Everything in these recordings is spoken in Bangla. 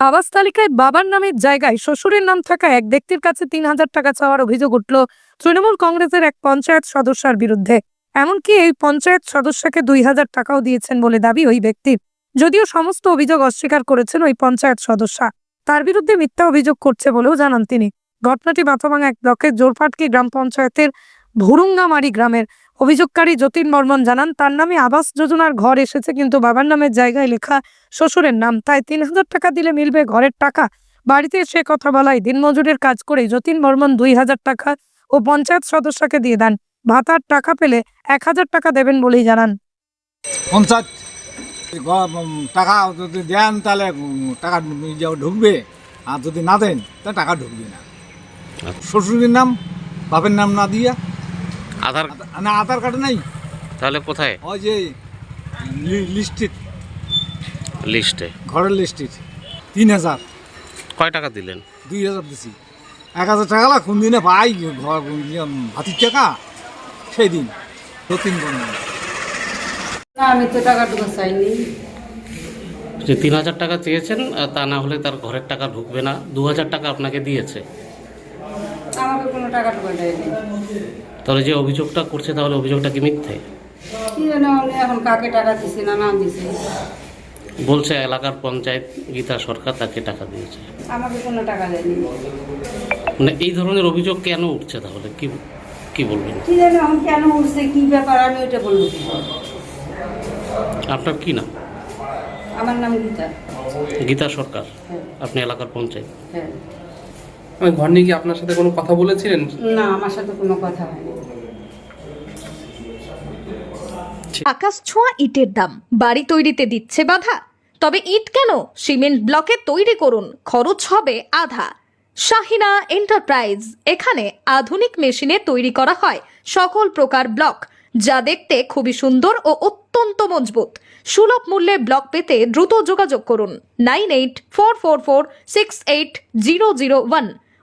আবাস তালিকায় বাবার নামের জায়গায় শ্বশুরের নাম থাকা এক ব্যক্তির কাছে তিন হাজার টাকা চাওয়ার অভিযোগ উঠল তৃণমূল কংগ্রেসের এক পঞ্চায়েত সদস্যার বিরুদ্ধে। এমনকি এই পঞ্চায়েত সদস্যকে দুই হাজার টাকাও দিয়েছেন বলে দাবি ওই ব্যক্তির যদিও সমস্ত অভিযোগ অস্বীকার করেছেন ওই পঞ্চায়েত সদস্যা। তার বিরুদ্ধে মিথ্যা অভিযোগ করছে বলেও জানান তিনি। ঘটনাটি মাথাভাঙা এক ব্লকের জোরপাটকি গ্রাম পঞ্চায়েতের ভুরুঙ্গামারি গ্রামের অভিযোগকারী যতীন বর্মন জানান তার নামে আবাস যোজনার ঘর এসেছে কিন্তু বাবার নামের জায়গায় লেখা শ্বশুরের নাম। তাই তিন হাজার টাকা দিলে মিলবে ঘরের টাকা। বাড়িতে সে কথা বলায় দিনমজুরের কাজ করে যতীন বর্মন দুই হাজার টাকা ও পঞ্চায়েত সদস্যকে দিয়ে দেন। ভাতার টাকা পেলে এক হাজার টাকা দেবেন বলেই জানান। পঞ্চায়েত টাকা যদি দেন তাহলে টাকা ঢুকবে। আর যদি না দেন তা টাকা ঢুকবে না। শ্বশুরের নাম বাপের নাম না দিয়া আধার আধা- না আধার কার্ড নাই। তাহলে কোথায়? ওই যে লিস্টেড। লিস্টে। ঘরের লিস্টেড। তিন হাজার। কয় টাকা দিলেন? দুই হাজার দিছি। এক হাজার টাকা লা কোন দিনে পাই? ঘর ভাতির টাকা? সেই দিন। দু তিন বন্ধু না আমি তো টাকাটুকু চাইনি। যে তিন হাজার টাকা চেয়েছেন আর তা না হলে তার ঘরের টাকা ঢুকবে না। দু হাজার টাকা আপনাকে দিয়েছে। আমাকে কোনো টাকাটুকু দেয়নি। তাহলে যে অভিযোগটা করছে তাহলে অভিযোগটা কি মিথ্যে? কি জানো এখন কাকে টাকা দিছে না দিছে। বলছে এলাকার পঞ্চায়েত গীতা সরকার তাকে টাকা দিয়েছে। আমাকে কোনো টাকা দেয়নি। মানে এই ধরনের অভিযোগ কেন উঠছে তাহলে? কি কি বলবেন? কি জানো এখন কেন উঠছে কি ব্যাপার আমি ওইটা বলব আপনার কি নাম? আমার নাম গীতা। গীতা সরকার? হ্যাঁ। আপনি এলাকার পঞ্চায়েত? হ্যাঁ। ওই ঘর নিয়ে কি আপনার সাথে কোনো কথা বলেছিলেন? না আমার সাথে কোনো কথা হয়নি। আকাশ ছোঁয়া ইটের দাম। বাড়ি তৈরিতে দিচ্ছে বাধা। তবে ইট কেন? সিমেন্ট ব্লকে তৈরি করুন। খরচ হবে আধা। শাহিনা এন্টারপ্রাইজ। এখানে আধুনিক মেশিনে তৈরি করা হয় সকল প্রকার ব্লক। যা দেখতে খুবই সুন্দর ও অত্যন্ত মজবুত। সুলভ মূল্যে ব্লক পেতে দ্রুত যোগাযোগ করুন। Nine eight four four four six eight zero zero one.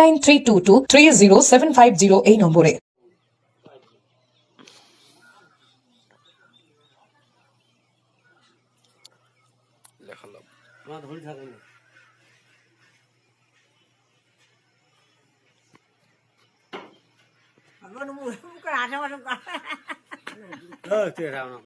nine three two two three zero seven five zero এই নম্বরে।